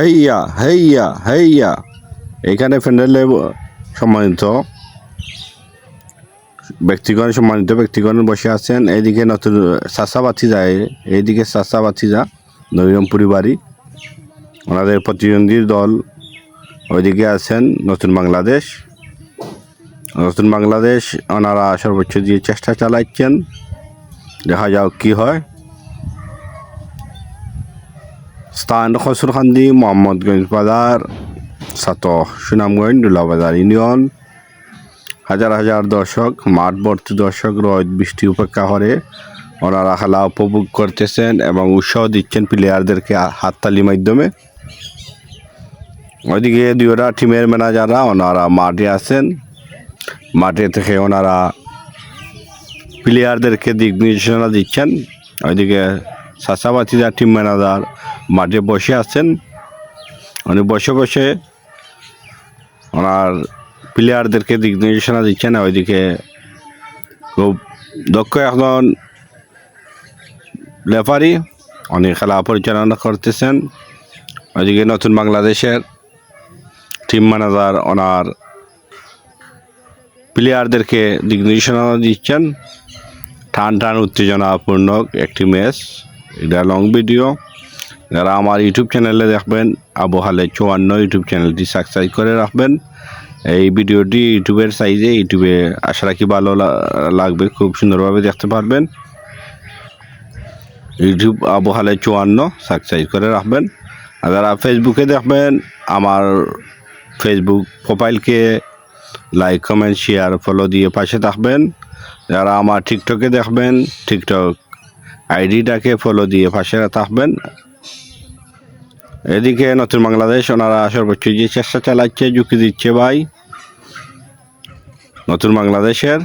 হেইয়া হেইয়া হেইয়া। এখানে প্যান্ডেলে সম্মানিত, ব্যক্তিগণ সম্মানিত ব্যক্তিগণ বসে আছেন। এইদিকে নতুন বাতি যায় এইদিকে চাষা বাতি যা নবীরমপুরি বাড়ি। ওনাদের প্রতিদ্বন্দ্বীর দল ওইদিকে আছেন নতুন বাংলাদেশ। নতুন বাংলাদেশ, ওনারা সর্বোচ্চ দিয়ে চেষ্টা চালাচ্ছেন। দেখা যাক কি হয়। স্থান খসরখান্দি মোহাম্মদগঞ্জ বাজার সাত সুনামগঞ্জ দুলাবাজার ইউনিয়ন হাজার হাজার দর্শক মাঠ ভর্তি দর্শক রোদ বৃষ্টি উপেক্ষা করে ওনারা খেলা উপভোগ করতেছেন এবং উৎসাহ দিচ্ছেন প্লেয়ারদেরকে হাততালির মাধ্যমে ওইদিকে দুইটা টিমের ম্যানেজাররা ওনারা মাঠে আছেন মাঠে থেকে ওনারা প্লেয়ারদেরকে দিক নির্দেশনা দিচ্ছেন ওইদিকে সাসাবাতিদা টিম ম্যানেজার মাঠে বসে আছেন। উনি বসে বসে ওনার প্লেয়ারদেরকে দিক নির্দেশনা দিচ্ছেন ওইদিকে খুব দক্ষ এখন লেফারি উনি খেলা পরিচালনা করতেছেন। ওইদিকে নতুন বাংলাদেশের টিম ম্যানেজার ওনার প্লেয়ারদেরকে দিক নির্দেশনা দিচ্ছেন। টান টান উত্তেজনাপূর্ণ একটি ম্যাচ এটা লং ভিডিও যারা আমার ইউটিউব চ্যানেলে দেখবেন, আবু হালে চুয়ান্ন ইউটিউব চ্যানেলটি সাবস্ক্রাইব করে রাখবেন। এই ভিডিওটি ইউটিউবের সাইজে ইউটিউবে আশা রাখি ভালো লাগবে, খুব সুন্দরভাবে দেখতে পারবেন। ইউটিউব আবু হালে চুয়ান্ন সাবস্ক্রাইব করে রাখবেন। আর যারা ফেসবুকে দেখবেন, আমার ফেসবুক প্রোফাইলকে লাইক কমেন্ট শেয়ার ফলো দিয়ে পাশে থাকবেন। যারা আমার টিকটকে দেখবেন টিকটক আইডিটাকে ফলো দিয়ে পাশে থাকবেন। এদিকে নতুন বাংলাদেশ, ওনারা সর্বোচ্চ যে চেষ্টা চালাচ্ছে, ঝুঁকি দিচ্ছে ভাই। নতুন বাংলাদেশের,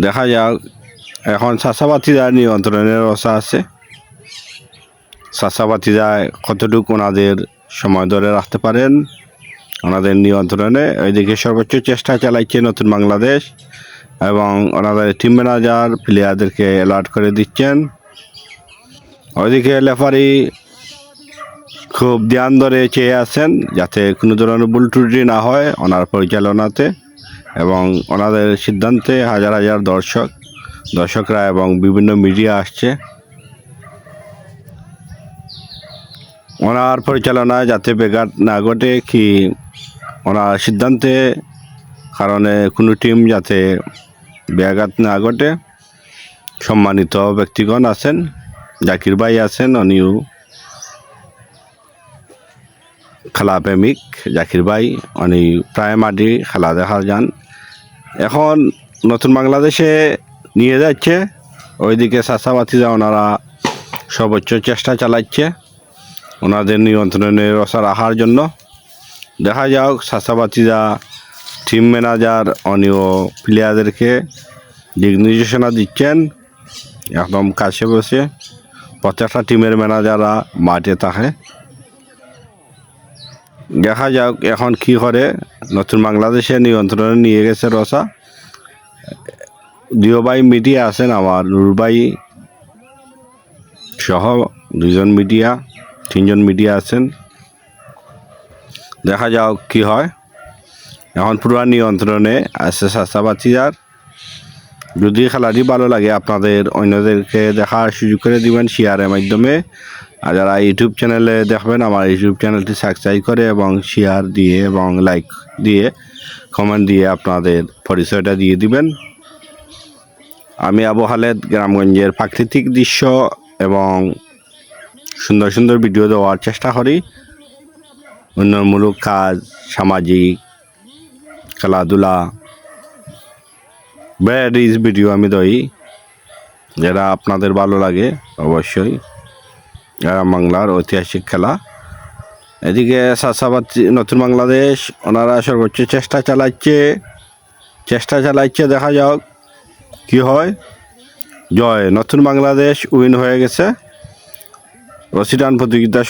দেখা যাক। এখন চাষাবাতিদার নিয়ন্ত্রণের ব্যবস্থা আছে। চাষাবাতিদায় কতটুকু ওনাদের সময় ধরে রাখতে পারেন, ওনাদের নিয়ন্ত্রণে। ওইদিকে সর্বোচ্চ চেষ্টা চালাচ্ছে নতুন বাংলাদেশ এবং ওনাদের টিম ম্যানেজার প্লেয়ারদেরকে অ্যালার্ট করে দিচ্ছেন। ওইদিকে লেফারি খুব ধ্যান ধরে চেয়ে আছেন যাতে কোনো ধরনের ভুল ত্রুটি না হয়। ওনার পরিচালনাতে এবং ওনাদের সিদ্ধান্তে হাজার হাজার দর্শক, দর্শকরা এবং বিভিন্ন মিডিয়া আসছে। ওনার পরিচালনায় যাতে বেঘাট না ঘটে কি ওনার সিদ্ধান্তে কারণে কোনো টিম যাতে ব্যাঘাত না ঘটে। সম্মানিত ব্যক্তিগণ আছেন, জাকির ভাই আছেন উনিও খেলা প্রেমিক জাকির ভাই, উনি প্রায় মাটি খেলা দেখা যান। এখন নতুন বাংলাদেশে নিয়ে যাচ্ছে। ওইদিকে চাষাবাতিরা ওনারা সর্বোচ্চ চেষ্টা চালাচ্ছে ওনাদের নিয়ন্ত্রণে রসা রাখার জন্য। দেখা যাক চাষাবাতিরা টিম ম্যানেজার অনিও প্লেয়ারদেরকে দিক নির্দেশনা দিচ্ছেন। একদম কাছে বসে প্রত্যেকটা টিমের ম্যানেজাররা মাঠে থাকে। দেখা যাক এখন কি করে। নতুন বাংলাদেশে নিয়ন্ত্রণে নিয়ে গেছে রসা। দুই ভাই মিডিয়া আছেন আমার নুরবাই সহ দুজন মিডিয়া, তিনজন মিডিয়া আছেন। দেখা যাক কি হয়। এখন পুরো নিয়ন্ত্রণে আছে চাষাবাতিদার যদি খেলাটি ভালো লাগে আপনাদের অন্যদেরকে দেখার সুযোগ করে দিবেন শেয়ারের মাধ্যমে। আর যারা ইউটিউব চ্যানেলে দেখবেন, আমার ইউটিউব চ্যানেলটি সাবস্ক্রাইব করে এবং শেয়ার দিয়ে এবং লাইক দিয়ে কমেন্ট দিয়ে আপনাদের পরিচয়টা দিয়ে দিবেন। আমি আবু হালেদ, গ্রামগঞ্জের প্রাকৃতিক দৃশ্য এবং সুন্দর সুন্দর ভিডিও দেওয়ার চেষ্টা করি। উন্নয়নমূলক কাজ, সামাজিক, খেলাধুলা ভ্যারাইটিস ভিডিও আমি দই। যেটা আপনাদের ভালো লাগে, অবশ্যই বাংলার ঐতিহাসিক খেলা। এদিকে চাষাবাদ নতুন বাংলাদেশ, ওনারা সর্বোচ্চ চেষ্টা চালাচ্ছে। চেষ্টা চালাচ্ছে, দেখা যাক কি হয়। জয়, নতুন বাংলাদেশ উইন হয়ে গেছে। রসিডান প্রতিযোগিতা